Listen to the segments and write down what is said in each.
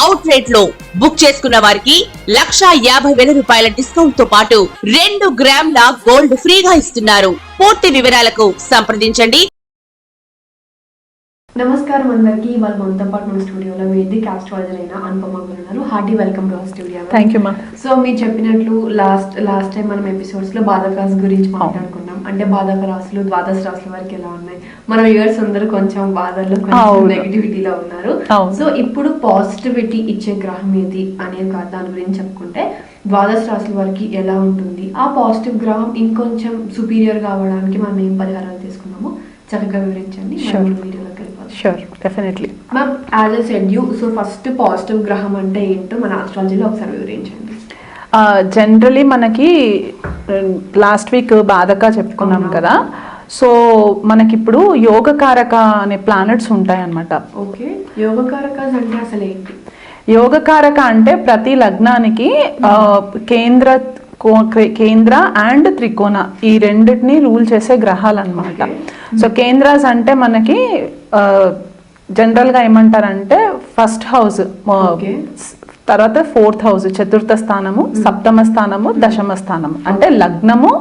Out రేట్లో book చేసుకున్న వారికి లక్షా యాభై వేల రూపాయల డిస్కౌంట్తో పాటు రెండు గ్రాముల గోల్డ్ ఫ్రీగా ఇస్తున్నారు. పూర్తి వివరాలకు సంప్రదించండి. నమస్కారం అందరికీ. ఇవాళ మనతో పాటు మన స్టూడియోలో వేదిక్ ఆస్ట్రాలజర్ అయిన అనుపమ గారు ఉన్నారు. Hearty welcome to our studio thank you మా సో మీరు చెప్పినట్లు లాస్ట్ లాస్ట్ టైం మనం ఎపిసోడ్స్లో బాధకాస్ గురించి మాట్లాడుకున్నాం. అంటే బాధక రాశులు ద్వాదశ రాశుల వరకు ఎలా ఉన్నాయి? మన వ్యూవర్స్ అందరూ కొంచెం బాధల్లో కొంచెం. నెగిటివిటీలో ఉన్నారు. సో ఇప్పుడు పాజిటివిటీ ఇచ్చే గ్రహం ఏది అనేది కాదు దాని గురించి చెప్పుకుంటే ద్వాదశ రాశుల వరకు ఎలా ఉంటుంది? ఆ పాజిటివ్ గ్రహం ఇంకొంచెం సుపీరియర్ కావడానికి మనం ఏం పరిహారాలు తీసుకున్నామో చక్కగా వివరించండి. వీడియోలోకి sure definitely ma'am as a said you so first positive గ్రహం అంటే ఏంటో మన ఆస్ట్రాలజీలో ఒకసారి వివరించండి. జనరలీ మనకి లాస్ట్ వీక్ బాధక చెప్పుకున్నాం. కదా సో మనకిప్పుడు యోగకారక అనే ప్లానెట్స్ ఉంటాయి అన్నమాట ఓకే యోగకారకాస్ అంటే అసలు ఏంటి యోగకారక అంటే ప్రతి లగ్నానికి కేంద్ర కేంద్ర అండ్ త్రికోణ ఈ రెండింటిని రూల్ చేసే గ్రహాలు అనమాట. సో కేంద్రాస్ అంటే మనకి ఆ, general గా ఏమంటారంటే ఫస్ట్ హౌస్. తర్వాత ఫోర్త్ హౌస్ చతుర్థ స్థానము సప్తమ స్థానము దశమ స్థానము. అంటే లగ్నము.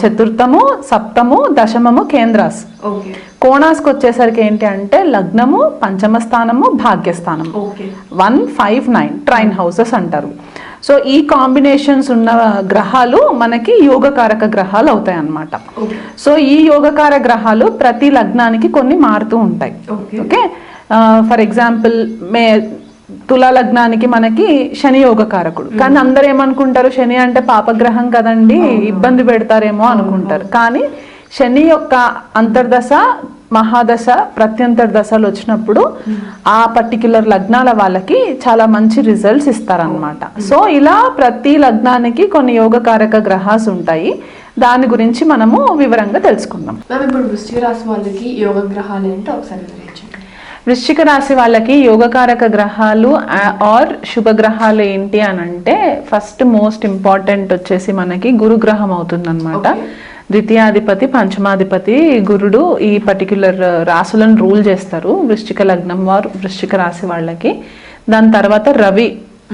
చతుర్థము సప్తము దశమము కేంద్రాస్. కోణాస్కి వచ్చేసరికి ఏంటి అంటే లగ్నము పంచమ స్థానము భాగ్యస్థానము. One five nine trine houses అంటారు. సో ఈ కాంబినేషన్స్ ఉన్న గ్రహాలు మనకి యోగకారక గ్రహాలు అవుతాయి అన్నమాట సో ఈ యోగకార గ్రహాలు ప్రతి లగ్నానికి కొన్ని మారుతూ ఉంటాయి. ఓకే. ఫర్ ఎగ్జాంపుల్ మే తులా లగ్నానికి మనకి శని యోగకారకుడు. కానీ అందరు ఏమనుకుంటారు? శని అంటే పాపగ్రహం కదండి ఇబ్బంది పెడతారేమో అనుకుంటారు. కానీ శని యొక్క అంతర్దశ మహాదశ ప్రత్యంతర దశలు వచ్చినప్పుడు ఆ పర్టిక్యులర్ లగ్నాల వాళ్ళకి చాలా మంచి రిజల్ట్స్ ఇస్తారనమాట సో ఇలా ప్రతి లగ్నానికి కొన్ని యోగకారక గ్రహాస్ ఉంటాయి. దాని గురించి మనము వివరంగా తెలుసుకుందాం. ఇప్పుడు వృశ్చిక రాశి వాళ్ళకి యోగ గ్రహాలు ఏంటో ఒకసారి వృశ్చిక రాశి వాళ్ళకి యోగకారక గ్రహాలు ఆర్ శుభ గ్రహాలు ఏంటి అని అంటే ఫస్ట్ మోస్ట్ ఇంపార్టెంట్ వచ్చేసి మనకి గురుగ్రహం అవుతుందన్నమాట. ద్వితీయాధిపతి పంచమాధిపతి గురుడు ఈ పర్టిక్యులర్ రాసులను రూల్ చేస్తారు వృశ్చిక లగ్నం వారు వృశ్చిక రాశి వాళ్ళకి. దాని తర్వాత రవి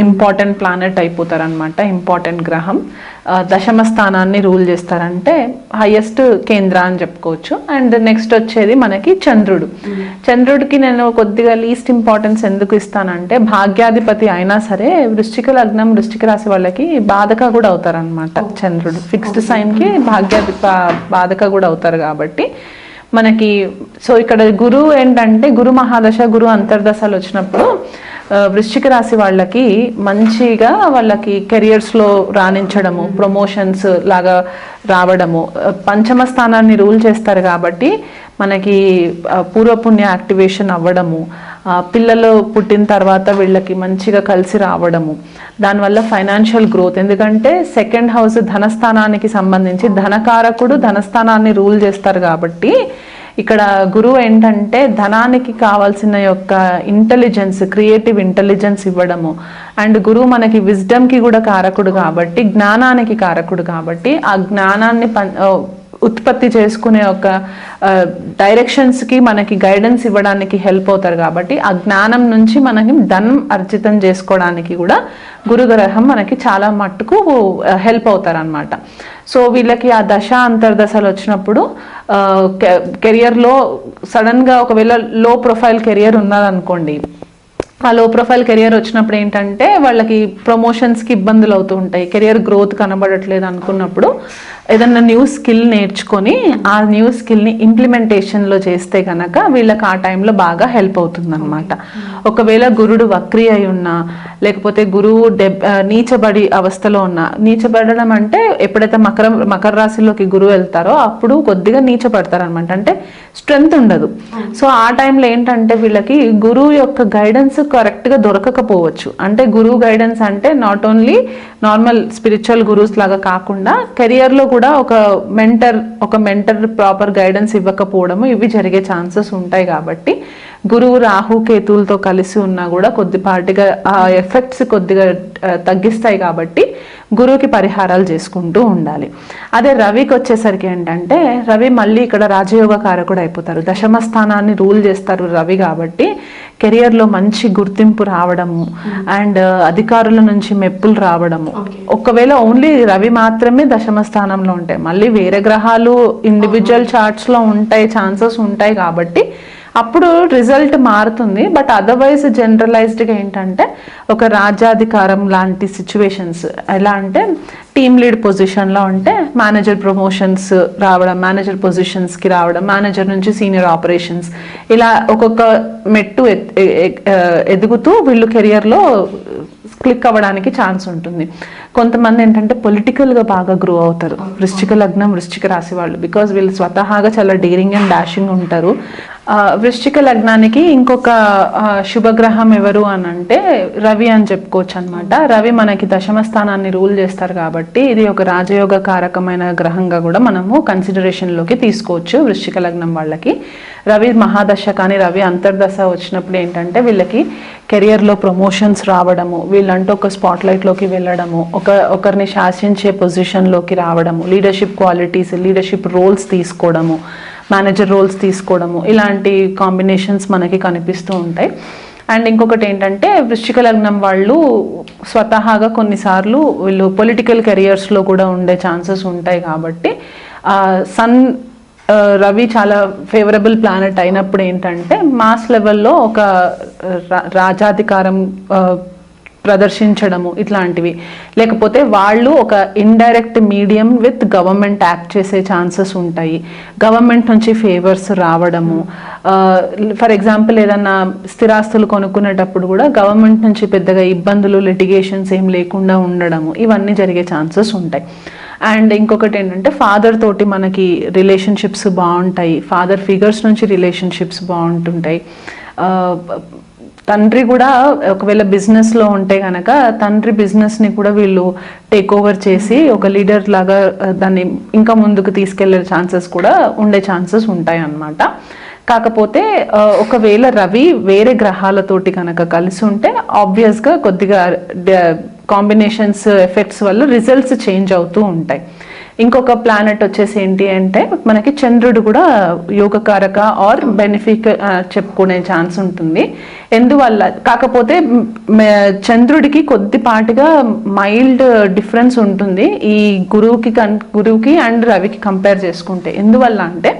ఇంపార్టెంట్ ప్లానెట్ అయిపోతారు అనమాట ఇంపార్టెంట్ గ్రహం. దశమ స్థానాన్ని రూల్ చేస్తారంటే హైయెస్ట్ కేంద్ర అని చెప్పుకోవచ్చు. అండ్ నెక్స్ట్ వచ్చేది మనకి చంద్రుడు. చంద్రుడికి నేను కొద్దిగా లీస్ట్ ఇంపార్టెన్స్ ఎందుకు ఇస్తానంటే భాగ్యాధిపతి అయినా సరే వృశ్చిక లగ్నం వృశ్చిక రాశి వాళ్ళకి బాధక కూడా అవుతారు అనమాట చంద్రుడు. ఫిక్స్డ్ సైన్కి భాగ్యాధి బా- బాధక కూడా అవుతారు కాబట్టి మనకి సో ఇక్కడ గురువు ఏంటంటే గురు మహాదశ గురు అంతర్దశలు వచ్చినప్పుడు వృశ్చిక రాశి వాళ్ళకి మంచిగా వాళ్ళకి కెరియర్స్లో రాణించడము ప్రమోషన్స్ లాగా రావడము. పంచమ స్థానాన్ని రూల్ చేస్తారు కాబట్టి మనకి పూర్వపుణ్య యాక్టివేషన్ అవ్వడము పిల్లలు పుట్టిన తర్వాత వీళ్ళకి మంచిగా కలిసి రావడము. దానివల్ల ఫైనాన్షియల్ గ్రోత్ ఎందుకంటే సెకండ్ హౌస్ ధనస్థానానికి సంబంధించి ధనకారకుడు ధనస్థానాన్ని రూల్ చేస్తారు కాబట్టి ఇక్కడ గురువు ఏంటంటే ధనానికి కావాల్సిన యొక్క ఇంటెలిజెన్స్ క్రియేటివ్ ఇంటెలిజెన్స్ ఇవ్వడము. అండ్ గురువు మనకి విజ్డమ్కి కూడా కారకుడు కాబట్టి జ్ఞానానికి కారకుడు కాబట్టి ఆ జ్ఞానాన్ని ఉత్పత్తి చేసుకునే ఒక డైరెక్షన్స్కి మనకి గైడెన్స్ ఇవ్వడానికి హెల్ప్ అవుతారు కాబట్టి ఆ జ్ఞానం నుంచి మనకి ధనం అర్జితం చేసుకోవడానికి కూడా గురుగ్రహం మనకి చాలా మట్టుకు హెల్ప్ అవుతారు అనమాట సో వీళ్ళకి ఆ దశ అంతర్దశలు వచ్చినప్పుడు కెరియర్లో సడన్గా ఒకవేళ లో ప్రొఫైల్ కెరియర్ ఉన్నదనుకోండి ఆ లో ప్రొఫైల్ కెరియర్ వచ్చినప్పుడు ఏంటంటే వాళ్ళకి ప్రమోషన్స్కి ఇబ్బందులు అవుతూ ఉంటాయి. కెరియర్ గ్రోత్ కనబడట్లేదు అనుకున్నప్పుడు ఏదన్నా న్యూ స్కిల్ నేర్చుకొని ఆ న్యూ స్కిల్ని ఇంప్లిమెంటేషన్లో చేస్తే కనుక వీళ్ళకి ఆ టైంలో బాగా హెల్ప్ అవుతుందన్నమాట. ఒకవేళ గురుడు వక్రి అయి ఉన్నా లేకపోతే గురువు డెబ్ నీచబడి అవస్థలో ఉన్నా నీచబడడం అంటే ఎప్పుడైతే మకర మకర రాశిలోకి గురువు వెళ్తారో అప్పుడు కొద్దిగా నీచపడతారు అనమాట అంటే స్ట్రెంగ్త్ ఉండదు. సో ఆ టైంలో ఏంటంటే వీళ్ళకి గురువు యొక్క గైడెన్స్ కరెక్ట్గా దొరకకపోవచ్చు. అంటే గురువు గైడెన్స్ అంటే నాట్ ఓన్లీ నార్మల్ స్పిరిచువల్ గురువుస్ లాగా కాకుండా కెరియర్లో కూడా ఒక మెంటర్ ఒక మెంటర్ ప్రాపర్ గైడెన్స్ ఇవ్వకపోవడము ఇవి జరిగే ఛాన్సెస్ ఉంటాయి కాబట్టి గురువు రాహు కేతువులతో కలిసి ఉన్నా కూడా కొద్దిపాటిగా ఆ ఎఫెక్ట్స్ కొద్దిగా తగ్గిస్తాయి కాబట్టి గురువుకి పరిహారాలు చేసుకుంటూ ఉండాలి. అదే రవికి వచ్చేసరికి ఏంటంటే రవి మళ్ళీ ఇక్కడ రాజయోగ కారకుడు అయిపోతారు. దశమ స్థానాన్ని రూల్ చేస్తారు రవి కాబట్టి కెరియర్లో మంచి గుర్తింపు రావడము అండ్ అధికారుల నుంచి మెప్పులు రావడము. ఒకవేళ ఓన్లీ రవి మాత్రమే దశమ స్థానంలో ఉంటాయి మళ్ళీ వేరే గ్రహాలు ఇండివిజువల్ చార్ట్స్లో ఉంటాయి ఛాన్సెస్ ఉంటాయి కాబట్టి అప్పుడు రిజల్ట్ మారుతుంది బట్ అదర్వైజ్ జనరలైజ్డ్గా ఏంటంటే ఒక రాజ్యాధికారం లాంటి సిచ్యువేషన్స్ ఎలా అంటే టీమ్ లీడ్ పొజిషన్లో ఉంటే మేనేజర్ ప్రమోషన్స్ రావడం మేనేజర్ పొజిషన్స్కి రావడం మేనేజర్ నుంచి సీనియర్ ఆపరేషన్స్ ఇలా ఒక్కొక్క మెట్టు ఎదుగుతూ వీళ్ళు కెరియర్లో క్లిక్ అవ్వడానికి ఛాన్స్ ఉంటుంది. కొంతమంది ఏంటంటే పొలిటికల్గా బాగా గ్రో అవుతారు. వృశ్చిక లగ్నం వృశ్చిక రాశి వాళ్ళు బికాజ్ వీళ్ళు స్వతహాగా చాలా డీరింగ్ అండ్ డాషింగ్ ఉంటారు. వృశ్చిక లగ్నానికి ఇంకొక శుభగ్రహం ఎవరు అని అంటే రవి అని చెప్పుకోవచ్చు అనమాట రవి మనకి దశమ స్థానాన్ని రూల్ చేస్తారు కాబట్టి ఇది ఒక రాజయోగ కారకమైన గ్రహంగా కూడా మనము కన్సిడరేషన్లోకి తీసుకోవచ్చు వృశ్చిక లగ్నం వాళ్ళకి. రవి మహాదశ కానీ రవి అంతర్దశ వచ్చినప్పుడు ఏంటంటే వీళ్ళకి కెరియర్లో ప్రమోషన్స్ రావడము వీళ్ళంటూ ఒక స్పాట్లైట్లోకి వెళ్ళడము ఒక ఒకరిని శాసించే పొజిషన్లోకి రావడము లీడర్షిప్ క్వాలిటీస్ లీడర్షిప్ రోల్స్ తీసుకోవడము మేనేజర్ రోల్స్ తీసుకోవడము ఇలాంటి కాంబినేషన్స్ మనకి కనిపిస్తూ ఉంటాయి. అండ్ ఇంకొకటి ఏంటంటే వృశ్చిక లగ్నం వాళ్ళు స్వతహాగా కొన్నిసార్లు వీళ్ళు పొలిటికల్ కెరియర్స్లో కూడా ఉండే ఛాన్సెస్ ఉంటాయి కాబట్టి సన్ రవి చాలా ఫేవరబుల్ ప్లానెట్ అయినప్పుడు ఏంటంటే మాస్ లెవెల్లో ఒక రా- రాజాధికారం ప్రదర్శించడము ఇట్లాంటివి. లేకపోతే వాళ్ళు ఒక indirect medium with government act చేసే ఛాన్సెస్ ఉంటాయి. గవర్నమెంట్ నుంచి ఫేవర్స్ రావడము. ఫర్ ఎగ్జాంపుల్ ఏదన్నా స్థిరాస్తులు కొనుక్కునేటప్పుడు కూడా గవర్నమెంట్ నుంచి పెద్దగా ఇబ్బందులు లిటిగేషన్స్ ఏం లేకుండా ఉండడము. ఇవన్నీ జరిగే ఛాన్సెస్ ఉంటాయి. అండ్ ఇంకొకటి ఏంటంటే ఫాదర్ తోటి మనకి రిలేషన్షిప్స్ బాగుంటాయి. ఫాదర్ ఫిగర్స్ నుంచి రిలేషన్షిప్స్ బాగుంటుంటాయి. తండ్రి కూడా ఒకవేళ బిజినెస్లో ఉంటే కనుక తండ్రి బిజినెస్ని కూడా వీళ్ళు టేక్ ఓవర్ చేసి ఒక లీడర్ లాగా దాన్ని ఇంకా ముందుకు తీసుకెళ్ళే ఛాన్సెస్ కూడా ఉండే ఛాన్సెస్ ఉంటాయి అన్నమాట. కాకపోతే ఒకవేళ రవి వేరే గ్రహాలతోటి కనుక కలిసి ఉంటే ఆబ్వియస్గా కొద్దిగా కాంబినేషన్స్ ఎఫెక్ట్స్ వల్ల రిజల్ట్స్ చేంజ్ అవుతూ ఉంటాయి. ఇంకొక ప్లానెట్ వచ్చేసి ఏంటి అంటే మనకి చంద్రుడు కూడా యోగకారక ఆర్ బెనిఫిక్ uh, చెప్పుకునే ఛాన్స్ ఉంటుంది. ఎందువల్ల? కాకపోతే చంద్రుడికి కొద్దిపాటిగా మైల్డ్ డిఫరెన్స్ ఉంటుంది ఈ గురువుకి కన్ గురువుకి అండ్ రవికి కంపేర్ చేసుకుంటే. ఎందువల్ల అంటే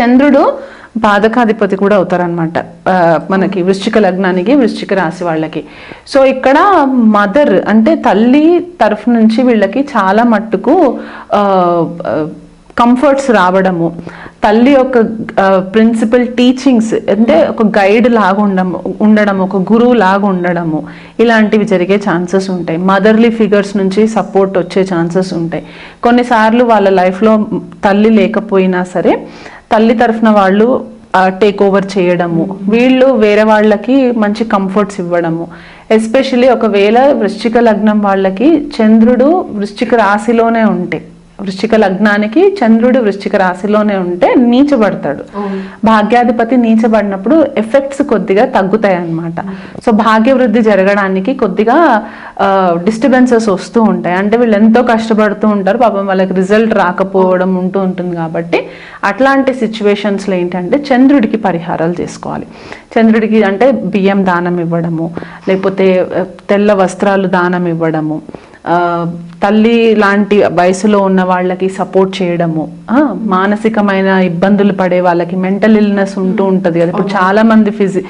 చంద్రుడు బాధకాధిపతి కూడా అవుతారనమాట మనకి వృశ్చిక లగ్నానికి వృశ్చిక రాశి వాళ్ళకి. సో ఇక్కడ మదర్ అంటే తల్లి తరఫు నుంచి వీళ్ళకి చాలా మట్టుకు కంఫర్ట్స్ రావడము. తల్లి యొక్క ప్రిన్సిపల్ టీచింగ్స్ అంటే ఒక గైడ్ లాగా ఉండము ఉండడం ఒక గురువు లాగా ఉండడము. ఇలాంటివి జరిగే ఛాన్సెస్ ఉంటాయి. మదర్లీ ఫిగర్స్ నుంచి సపోర్ట్ వచ్చే ఛాన్సెస్ ఉంటాయి. కొన్నిసార్లు వాళ్ళ లైఫ్లో తల్లి లేకపోయినా సరే తల్లి తరఫున వాళ్ళు టేక్ ఓవర్ చేయడము. వీళ్ళు వేరే వాళ్ళకి మంచి కంఫర్ట్స్ ఇవ్వడము. ఎస్పెషలీ ఒకవేళ వృశ్చిక లగ్నం వాళ్ళకి చంద్రుడు వృశ్చిక రాశిలోనే ఉంటే. వృశ్చిక లగ్నానికి చంద్రుడు వృశ్చిక రాశిలోనే ఉంటే నీచబడతాడు. భాగ్యాధిపతి నీచబడినప్పుడు ఎఫెక్ట్స్ కొద్దిగా తగ్గుతాయి అన్నమాట సో భాగ్య వృద్ధి జరగడానికి కొద్దిగా డిస్టర్బెన్సెస్ వస్తూ ఉంటాయి. అంటే వీళ్ళు ఎంతో కష్టపడుతూ ఉంటారు. పాపం వాళ్ళకి రిజల్ట్ రాకపోవడం ఉంటూ ఉంటుంది కాబట్టి అట్లాంటి సిచ్యువేషన్స్లో ఏంటంటే చంద్రుడికి పరిహారాలు చేసుకోవాలి. చంద్రుడికి అంటే బియ్యం దానం ఇవ్వడము లేకపోతే తెల్ల వస్త్రాలు దానం ఇవ్వడము తల్లి లాంటి వయసులో ఉన్న వాళ్ళకి సపోర్ట్ చేయడము. మానసికమైన ఇబ్బందులు పడే వాళ్ళకి మెంటల్ ఇల్నెస్ ఉంటూ ఉంటుంది కదా. ఇప్పుడు చాలా మంది ఫిజి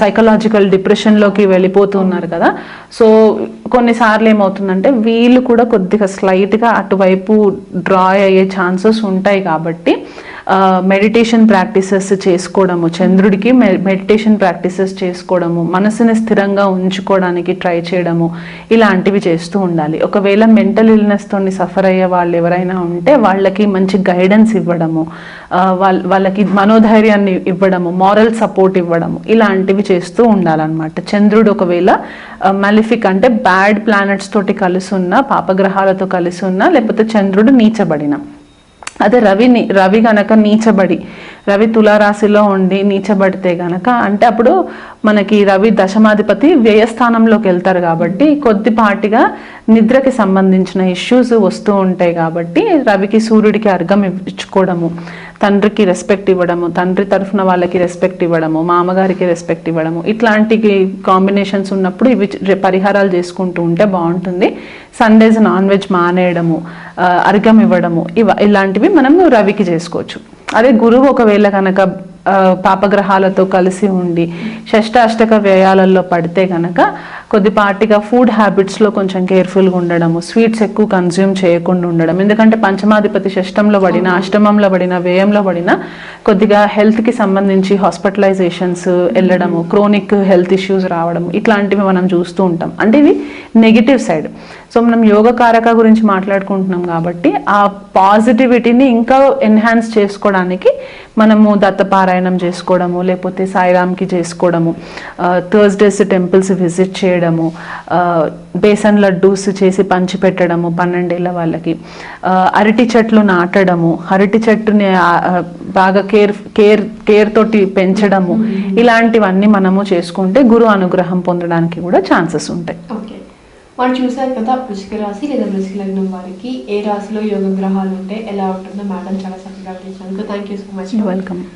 సైకలాజికల్ డిప్రెషన్లోకి వెళ్ళిపోతూ ఉన్నారు కదా. సో కొన్నిసార్లు ఏమవుతుందంటే వీళ్ళు కూడా కొద్దిగా స్లైట్గా అటువైపు డ్రా అయ్యే ఛాన్సెస్ ఉంటాయి కాబట్టి మెడిటేషన్ ప్రాక్టీసెస్ చేసుకోవడము చంద్రుడికి మెడిటేషన్ ప్రాక్టీసెస్ చేసుకోవడము మనసుని స్థిరంగా ఉంచుకోవడానికి ట్రై చేయడము ఇలాంటివి చేస్తూ ఉండాలి. ఒకవేళ మెంటల్ ఇల్నెస్తో సఫర్ అయ్యే వాళ్ళు ఎవరైనా ఉంటే వాళ్ళకి మంచి గైడెన్స్ ఇవ్వడము వాళ్ళ వాళ్ళకి మనోధైర్యాన్ని ఇవ్వడము మారల్ సపోర్ట్ ఇవ్వడము ఇలాంటివి చేస్తూ ఉండాలన్నమాట. చంద్రుడు ఒకవేళ మలిఫిక్ అంటే బ్యాడ్ ప్లానెట్స్ తోటి కలిసి ఉన్న పాపగ్రహాలతో కలిసి ఉన్న లేకపోతే చంద్రుడు నీచబడిన. అదే రవిని రవి గనక నీచబడి రవి తులారాశిలో ఉండి నీచబడితే గనక అంటే అప్పుడు మనకి రవి దశమాధిపతి వ్యయస్థానంలోకి వెళ్తారు కాబట్టి కొద్దిపాటిగా నిద్రకి సంబంధించిన ఇష్యూస్ వస్తూ ఉంటాయి కాబట్టి రవికి సూర్యుడికి అర్ఘం ఇచ్చుకోవడము తండ్రికి రెస్పెక్ట్ ఇవ్వడము తండ్రి తరఫున వాళ్ళకి రెస్పెక్ట్ ఇవ్వడము మామగారికి రెస్పెక్ట్ ఇవ్వడము ఇట్లాంటి కాంబినేషన్స్ ఉన్నప్పుడు ఇవి పరిహారాలు చేసుకుంటూ ఉంటే బాగుంటుంది. సండేస్ నాన్ వెజ్ మానేయడము అర్ఘం ఇవ్వడము ఇవ ఇలాంటివి మనం రవికి చేసుకోవచ్చు. అదే గురువు ఒకవేళ కనుక పాపగ్రహాలతో కలిసి ఉండి షష్ట అష్టక వ్యయాలలో పడితే కనుక కొద్దిపాటిగా ఫుడ్ హ్యాబిట్స్లో కొంచెం కేర్ఫుల్గా ఉండడము స్వీట్స్ ఎక్కువ కన్జ్యూమ్ చేయకుండా ఉండడం. ఎందుకంటే పంచమాధిపతి షష్టంలో పడిన అష్టమంలో పడిన వ్యయంలో పడిన కొద్దిగా హెల్త్కి సంబంధించి హాస్పిటలైజేషన్స్ వెళ్ళడము క్రోనిక్ హెల్త్ ఇష్యూస్ రావడం ఇట్లాంటివి మనం చూస్తూ ఉంటాం. అంటే ఇవి నెగిటివ్ సైడ్ సో మనం యోగ కారక గురించి మాట్లాడుకుంటున్నాం కాబట్టి ఆ పాజిటివిటీని ఇంకా ఎన్హాన్స్ చేసుకోవడానికి మనము దత్తపారాయణం చేసుకోవడము లేకపోతే సాయిరామ్కి చేసుకోవడము థర్స్డేస్ టెంపుల్స్ విజిట్ చేయడము బేసన్ లడ్డూస్ చేసి పంచి పెట్టడము పన్నెండేళ్ళ వాళ్ళకి. అరటి చెట్లు నాటడము అరటి చెట్టుని బాగా కేర్ కేర్ కేర్ తోటి పెంచడము ఇలాంటివన్నీ మనము చేసుకుంటే గురు అనుగ్రహం పొందడానికి కూడా ఛాన్సెస్ ఉంటాయి. ఓకే. మనం చూసారు కదా వృశ్చిక రాశి లేదా వృశ్చిక లగ్నం వారికి ఏ రాశిలో యోగ గ్రహాలు ఉంటే ఎలా ఉంటుందో మేడం చాలా చక్కగా వివరించారు. Thank you so much welcome